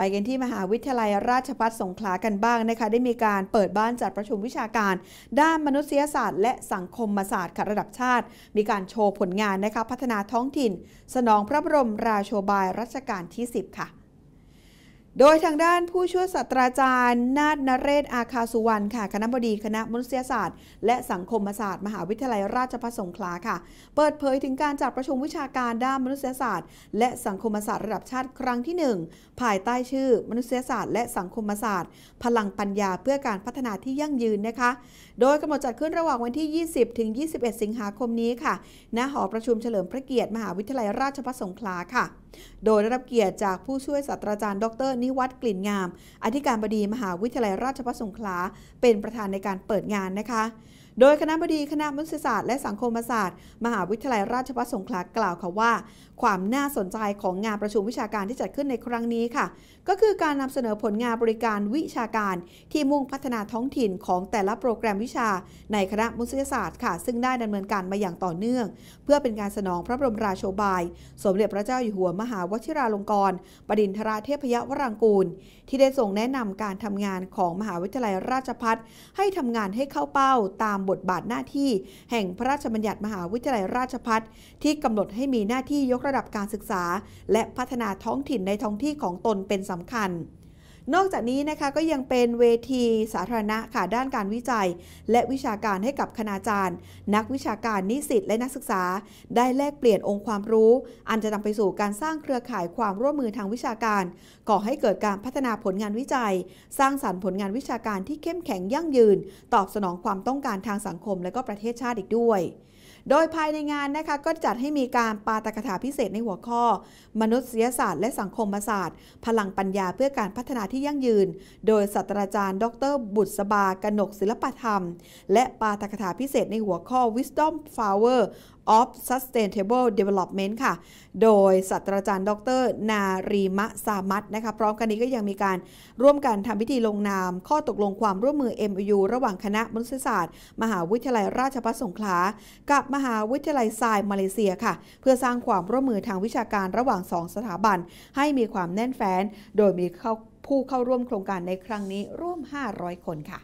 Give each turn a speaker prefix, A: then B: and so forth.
A: ไปกันที่มหาวิทยาลัยราชภัฏสงขลากันบ้างนะคะ ได้มีการเปิดบ้านจัดประชุมวิชาการ ด้านมนุษยศาสตร์และสังคมศาสตร์ระดับชาติ มีการโชว์ผลงานนะคะพัฒนาท้องถิ่น สนองพระบรมราโชบายรัชกาลที่ 10 ค่ะ โดยทางด้านผู้ช่วยศาสตราจารย์ นาฏนเรศอาคาสุวรรณค่ะ คณะบดีคณะมนุษยศาสตร์ และสังคมศาสตร์ มหาวิทยาลัยราชภัฏสงขลาค่ะ เปิดเผยถึงการจัดประชุมวิชาการด้านมนุษยศาสตร์ และสังคมศาสตร์ระดับชาติครั้งที่ 1 ภายใต้ชื่อ มนุษยศาสตร์ และสังคมศาสตร์ พลังปัญญาเพื่อการพัฒนาที่ยั่งยืนนะคะ โดยกำหนดจัดขึ้นระหว่างวันที่ 20 ถึง 21 สิงหาคมนี้ค่ะณหอประชุมเฉลิมพระเกียรติมหาวิทยาลัยราชภัฏสงขลาค่ะโดยได้รับเกียรติจากผู้ช่วยศาสตราจารย์ดร นิวัฒน์กลิ่นงาม อธิการบดีมหาวิทยาลัยราชภัฏสงขลา เป็นประธานในการเปิดงานนะคะ โดยคณะบดีคณะมนุษยศาสตร์และสังคมศาสตร์ มหาวิทยาลัยราชภัฏสงขลากล่าวค่ะว่า ความน่าสนใจของงานประชุมวิชาการที่จัดขึ้นในครั้งนี้ค่ะ ก็คือการนำเสนอผลงานบริการวิชาการ ที่มุ่งพัฒนาท้องถิ่นของแต่ละโปรแกรมวิชา ในคณะมนุษยศาสตร์ค่ะ ซึ่งได้ดำเนินการมาอย่างต่อเนื่อง เพื่อเป็นการสนองพระบรมราโชบาย สมเด็จพระเจ้าอยู่หัวมหาวชิราลงกรณ์บดินทราเทพยวรังกูล ที่ได้ส่งแนะนำการทำงานของมหาวิทยาลัยราชภัฏให้ทำงานให้เข้าเป้าตามบทบาทหน้าที่ แห่งพระราชบัญญัติมหาวิทยาลัยราชพัฒที่กำหนดให้มีหน้าที่ยกระดับการศึกษา และพัฒนาท้องถิ่นในท้องที่ของตนเป็นสำคัญ นอกจากนี้นะคะก็ยังเป็นเวทีสาธารณะค่ะด้านการวิจัย และวิชาการให้กับคณาจารย์ นักวิชาการนิสิตและนักศึกษา ได้แลกเปลี่ยนองค์ความรู้ อันจะนำไปสู่การสร้างเครือข่ายความร่วมมือทางวิชาการ ก่อให้เกิดการพัฒนาผลงานวิจัย สร้างสรรค์ผลงานวิชาการที่เข้มแข็งยั่งยืน ตอบสนองความต้องการทางสังคมและก็ประเทศชาติอีกด้วย โดยภายในงานนะคะก็จัดให้มีการปาตกถาพิเศษในหัวข้อ มนุษยศาสตร์และสังคมศาสตร์ พลังปัญญาเพื่อการพัฒนาที่ยั่งยืน โดยศาสตราจารย์ ดร บุตรสบากนกศิลปธรรม และปาตกถาพิเศษในหัวข้อ Wisdom Power of Sustainable Development ค่ะ โดยศาสตราจารย์ ดร นารีมะสามัตนะคะ พร้อมกันนี้ก็ยังมีการร่วมกันทำพิธีลงนาม ข้อตกลงความร่วมมือ MOU ระหว่างคณะมนุษยศาสตร์ มหาวิทยาลัยราชภัฏสงขลา กับมหาวิทยาลัยทรายมาเลเซียค่ะ เพื่อสร้างความร่วมมือทางวิชาการระหว่างสองสถาบัน ให้มีความแน่นแฟ้น โดยมีผู้เข้าร่วมโครงการในครั้งนี้ร่วม 500 คนค่ะ